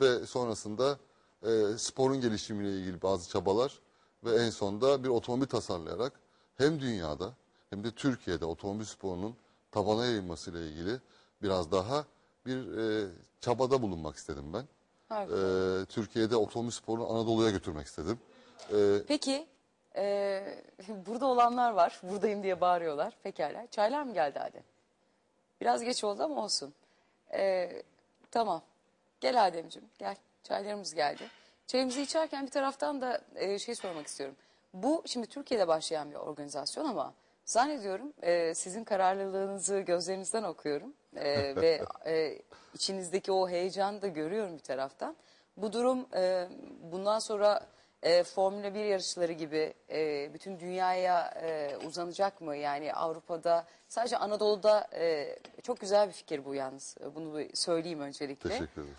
ve sonrasında e, sporun gelişimiyle ilgili bazı çabalar ve en sonunda bir otomobil tasarlayarak hem dünyada hem de Türkiye'de otomobil sporunun tabana yayılmasıyla ilgili biraz daha bir e, çabada bulunmak istedim ben. E, Türkiye'de otomobil sporunu Anadolu'ya götürmek istedim. E, Peki e, burada olanlar var. Buradayım diye bağırıyorlar. Pekala. Çaylar mı geldi hadi? Biraz geç oldu ama olsun. E, tamam. Gel Ademciğim gel. Çaylarımız geldi. Çayımızı içerken bir taraftan da e, şey sormak istiyorum. Bu şimdi Türkiye'de başlayan bir organizasyon ama zannediyorum e, sizin kararlılığınızı gözlerinizden okuyorum. E, ve e, içinizdeki o heyecanı da görüyorum bir taraftan. Bu durum e, bundan sonra e, Formula 1 yarışları gibi e, bütün dünyaya e, uzanacak mı? Yani Avrupa'da sadece Anadolu'da e, çok güzel bir fikir bu yalnız. Bunu söyleyeyim öncelikle. teşekkür ederim.